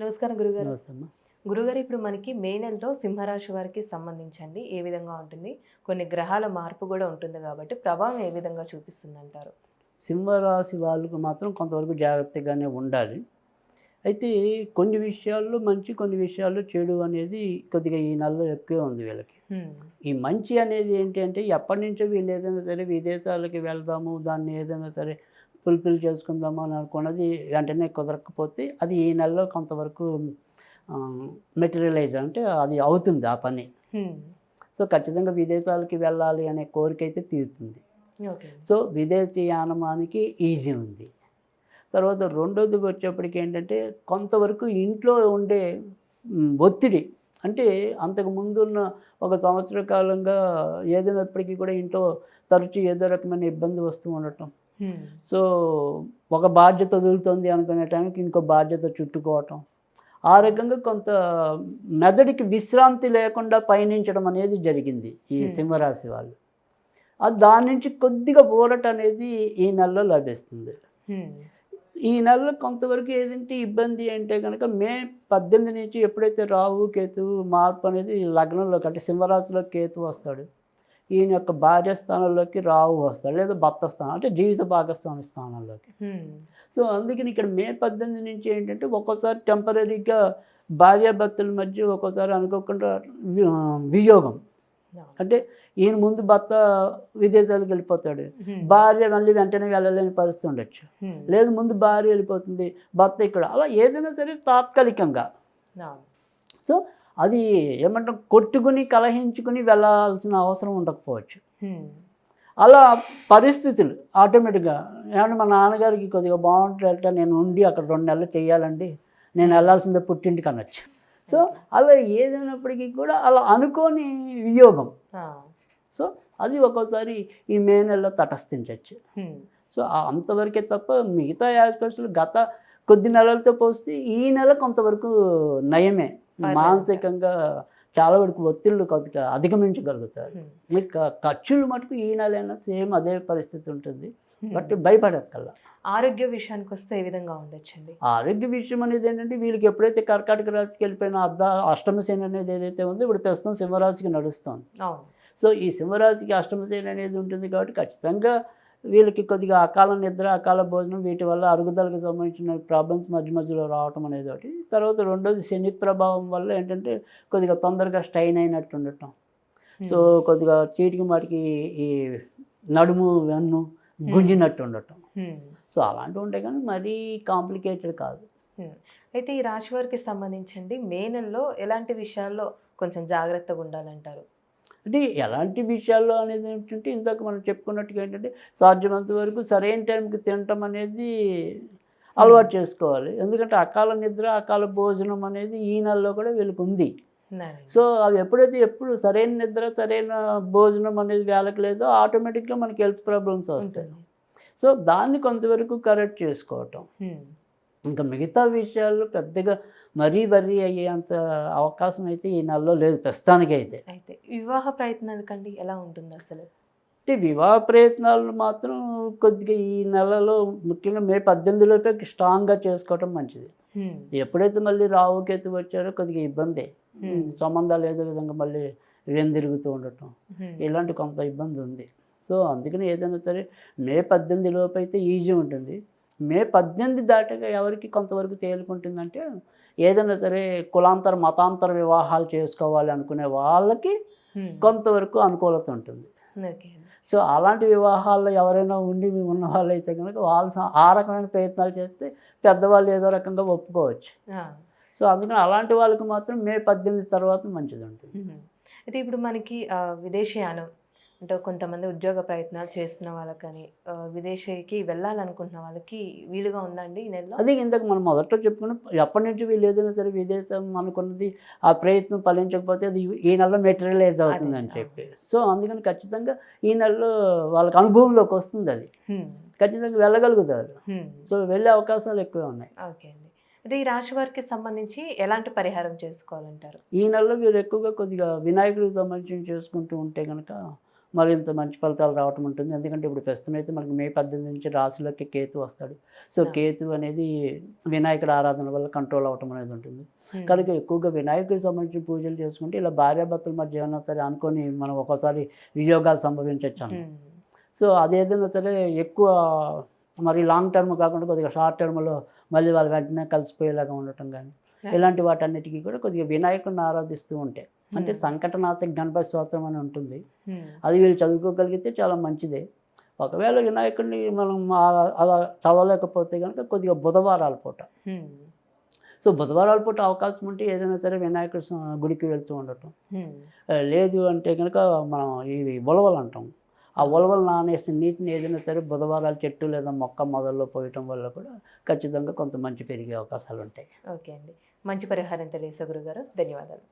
నమస్కారం గురుగారు. నమస్తే గురుగారు ఇప్పుడు మనకి మే నెలలో సింహరాశి వారికి సంబంధించండి. ఏ విధంగా ఉంటుంది? కొన్ని గ్రహాల మార్పు కూడా ఉంటుంది కాబట్టి ప్రభావం ఏ విధంగా చూపిస్తుంది అంటారు సింహరాశి వాళ్ళకు మాత్రం కొంతవరకు జాగ్రత్తగానే ఉండాలి. అయితే కొన్ని విషయాల్లో మంచి కొన్ని విషయాల్లో చెడు అనేది కొద్దిగా ఈ నెలలో ఎక్కువే ఉంది వీళ్ళకి. ఈ మంచి అనేది ఏంటి అంటే ఎప్పటి నుంచో వీళ్ళు ఏదైనా సరే విదేశాలకి వెళ్దాము దాన్ని ఏదైనా సరే ఫుల్ఫిల్ చేసుకుందాము అని అనుకున్నది వెంటనే కుదరకపోతే అది ఈ నెలలో కొంతవరకు మెటీరియలైజ్ అంటే అది అవుతుంది ఆ పని. సో ఖచ్చితంగా విదేశాలకి వెళ్ళాలి అనే కోరిక అయితే తీరుతుంది. సో విదేశీ యానమానికి ఈజీ ఉంది. తర్వాత రెండోది వచ్చేప్పటికి ఏంటంటే కొంతవరకు ఇంట్లో ఉండే ఒత్తిడి. అంటే అంతకు ముందున్న ఒక సంవత్సర కాలంగా ఏదైనప్పటికీ కూడా ఇంట్లో తరచూ ఏదో రకమైన ఇబ్బంది వస్తూ ఉండటం. సో ఒక బాధ్యత వదులుతుంది అనుకునే టైంకి ఇంకో బాధ్యత చుట్టుకోవటం. ఆ రకంగా కొంత మెదడికి విశ్రాంతి లేకుండా పయనించడం అనేది జరిగింది ఈ Hmm. సింహరాశి వాళ్ళు. అది దాని నుంచి కొద్దిగా ఊరట అనేది ఈ నెలలో లభిస్తుంది. ఈ నెలలో కొంతవరకు ఏదంటే ఇబ్బంది అంటే కనుక మే పద్దెనిమిది నుంచి ఎప్పుడైతే రాహు కేతువు మార్పు అనేది లగ్నంలోకి అంటే సింహరాశిలో కేతు వస్తాడు. ఈయన యొక్క భార్య స్థానంలోకి రాహు వస్తాడు లేదా భర్త స్థానం అంటే జీవిత భాగస్వామి స్థానంలోకి. సో అందుకని ఇక్కడ మే పద్దెనిమిది నుంచి ఏంటంటే ఒక్కోసారి టెంపరీగా భార్యాభర్తల మధ్య ఒక్కోసారి అనుకోకుండా వియోగం. అంటే ఈయన ముందు భర్త విదేశాలకు వెళ్ళిపోతాడు. భార్య మళ్ళీ వెంటనే వెళ్ళలేని పరిస్థితి ఉండొచ్చు. లేదు ముందు భార్య వెళ్ళిపోతుంది భర్త ఇక్కడ. అలా ఏదైనా సరే తాత్కాలికంగా. సో అది ఏమంటాం కొట్టుకుని కలహించుకుని వెళ్ళాల్సిన అవసరం ఉండకపోవచ్చు. అలా పరిస్థితులు ఆటోమేటిక్గా. ఏమన్నా మా నాన్నగారికి కొద్దిగా బాగుంటుందంటే నేను ఉండి అక్కడ రెండు నెలలు చేయాలండి. నేను వెళ్ళాల్సిందే పుట్టింటికి అనొచ్చు సో అలా ఏదైనప్పటికీ కూడా అలా అనుకోని వియోగం. సో అది ఒక్కోసారి ఈ మే నెలలో తటస్థించవచ్చు సో అంతవరకే తప్ప మిగతా ఆస్పెక్ట్స్లో గత కొద్ది నెలలతో పోస్తే ఈ నెల కొంతవరకు నయమే. మానసికంగా చాలా వరకు ఒత్తిళ్ళు కొద్దిగా అధిగమించగలుగుతారు. మీకు ఖర్చులు మటుకు ఈ నెలైనా సేమ్ అదే పరిస్థితి ఉంటుంది. బట్ భయపడక్కల్లా ఆరోగ్య విషయానికి వస్తే ఏ విధంగా ఉండొచ్చండి? ఆరోగ్య విషయం అనేది ఏంటంటే వీళ్ళకి ఎప్పుడైతే కర్కాటక రాశికి వెళ్ళిపోయిన అర్ధ అష్టమ శని అనేది ఏదైతే ఉందో ఇప్పుడు ప్రస్తుతం సింహరాశికి నడుస్తుంది. సో ఈ సింహరాశికి అష్టమ శని అనేది ఉంటుంది కాబట్టి ఖచ్చితంగా వీళ్ళకి కొద్దిగా అకాల నిద్ర అకాల భోజనం వీటి వల్ల అరుగుదలకు సంబంధించిన ప్రాబ్లమ్స్ మధ్య మధ్యలో రావటం అనేది ఒకటి. తర్వాత రెండోది శని ప్రభావం వల్ల ఏంటంటే కొద్దిగా తొందరగా స్ట్రైన్ అయినట్టు ఉండటం. సో కొద్దిగా చీటికి మాటికి ఈ నడుము వెన్ను గుంజినట్టు ఉండటం. సో అలాంటివి ఉంటాయి కానీ మరీ కాంప్లికేటెడ్ కాదు. అయితే ఈ రాశి వారికి సంబంధించండి మే నెలలో ఎలాంటి విషయాల్లో కొంచెం జాగ్రత్తగా ఉండాలంటారు? అంటే ఎలాంటి విషయాల్లో అనేది ఏంటంటే ఇందాక మనం చెప్పుకున్నట్టుగా ఏంటంటే సాధ్యమైనంత వరకు సరైన టైంకి తినటం అనేది అలవాటు చేసుకోవాలి. ఎందుకంటే అకాల నిద్ర అకాల భోజనం అనేది ఈ నెలలో కూడా వీళ్ళకి ఉంది. సో అవి ఎప్పుడైతే ఎప్పుడు సరైన నిద్ర సరైన భోజనం అనేది వేళకి లేదో ఆటోమేటిక్గా మనకి హెల్త్ ప్రాబ్లమ్స్ వస్తాయి. సో దాన్ని కొంతవరకు కరెక్ట్ చేసుకోవటం. ఇంకా మిగతా విషయాల్లో పెద్దగా మరీ వరీ అయ్యేంత అవకాశం అయితే ఈ నెలలో లేదు ప్రస్తుతానికి అయితే అయితే వివాహ ప్రయత్నాలకండి ఎలా ఉంటుంది అసలు? అంటే వివాహ ప్రయత్నాలు మాత్రం కొద్దిగా ఈ నెలలో ముఖ్యంగా మే పద్దెనిమిదిలోపే స్ట్రాంగ్గా చేసుకోవటం మంచిది. ఎప్పుడైతే మళ్ళీ రావుకేతు వచ్చారో కొద్దిగా ఇబ్బంది. సంబంధాలు ఏదో విధంగా మళ్ళీ వెందిరుగుతూ ఉండటం. ఇలాంటి కొంత ఇబ్బంది ఉంది సో అందుకని ఏదైనా సరే మే పద్దెనిమిది లోపు అయితే ఈజీ ఉంటుంది. మే పద్దెనిమిది దాటాక ఎవరికి కొంతవరకు తేలుకుంటుందంటే ఏదైనా సరే కులాంతర మతాంతర వివాహాలు చేసుకోవాలి అనుకునే వాళ్ళకి. కొంతవరకు అనుకూలత ఉంటుంది సో అలాంటి వివాహాల్లో ఎవరైనా ఉండి ఉన్న వాళ్ళైతే కనుక వాళ్ళు ఆ రకమైన ప్రయత్నాలు చేస్తే పెద్దవాళ్ళు ఏదో రకంగా ఒప్పుకోవచ్చు. సో అందుకని అలాంటి వాళ్ళకి మాత్రం మే పద్దెనిమిది తర్వాత మంచిది ఉంటుంది మ్మ్. అయితే ఇప్పుడు మనకి విదేశీయానం అంటే కొంతమంది ఉద్యోగ ప్రయత్నాలు చేస్తున్న వాళ్ళకని ఆ, విదేశీకి వెళ్ళాలనుకుంటున్న వాళ్ళకి వీలుగా ఉందండి ఈ నెలలో? అదే ఇందాక మనం మొదట్లో చెప్పుకున్న ఎప్పటి నుంచి వీళ్ళు ఏదైనా సరే విదేశం అనుకున్నది ఆ ప్రయత్నం ఫలించకపోతే అది ఈ నెలలో మెటీరియలైజ్ అవుతుందని చెప్పి. సో అందుకని ఖచ్చితంగా ఈ నెలలో వాళ్ళకి అనుభవంలోకి వస్తుంది అది. ఖచ్చితంగా వెళ్ళగలుగుతారు. సో వెళ్ళే అవకాశాలు ఎక్కువ ఉన్నాయి. ఓకే అండి. అయితే ఈ రాశి వారికి సంబంధించి ఎలాంటి పరిహారం చేసుకోవాలంటారు? ఈ నెలలో మీరు ఎక్కువగా కొద్దిగా వినాయకుడికి సంబంధించి చేసుకుంటూ ఉంటే కనుక మరింత మంచి ఫలితాలు రావటం ఉంటుంది ఎందుకంటే ఇప్పుడు ప్రస్తుతం అయితే మనకి మే పద్దెనిమిది నుంచి రాశిలోకి కేతు వస్తాడు సో. కేతు అనేది వినాయకుడి ఆరాధన వల్ల కంట్రోల్ అవటం అనేది ఉంటుంది. కనుక ఎక్కువగా వినాయకుడికి సంబంధించిన పూజలు చేసుకుంటే ఇలా భార్యాభర్తల మధ్య ఏమైనా సరే అనుకొని మనం ఒక్కోసారి వియోగాలు సంభవించవచ్చు. సో అదేదైనా సరే ఎక్కువ మరి లాంగ్ టర్మ్ కాకుండా కొద్దిగా షార్ట్ టర్మ్లో మళ్ళీ వాళ్ళు వెంటనే కలిసిపోయేలాగా ఉండటం కానీ. ఇలాంటి వాటన్నిటికీ కూడా కొద్దిగా వినాయకుడిని ఆరాధిస్తూ ఉంటే అంటే. సంకటనాశక గణపతి స్తోత్రం అని ఉంటుంది. అది వీళ్ళు చదువుకోగలిగితే చాలా మంచిదే. ఒకవేళ వినాయకుడిని మనం అలా చదవలేకపోతే కనుక కొద్దిగా బుధవారాల పూట. సో బుధవారాల పూట అవకాశం ఉంటే ఏదైనా సరే వినాయకుడి గుడికి వెళ్తూ ఉండటం. లేదు అంటే కనుక మనం ఇవి ఉలవలు అంటాం. ఆ ఉలవలు నానేసిన నీటిని ఏదైనా సరే బుధవారాల చెట్టు లేదా మొక్క మొదల్లో పోయటం వల్ల కూడా ఖచ్చితంగా కొంత మంచి పెరిగే అవకాశాలు ఉంటాయి. ఓకే అండి. మంచి పరిహారం తెలియసే గురుగారు. ధన్యవాదాలు.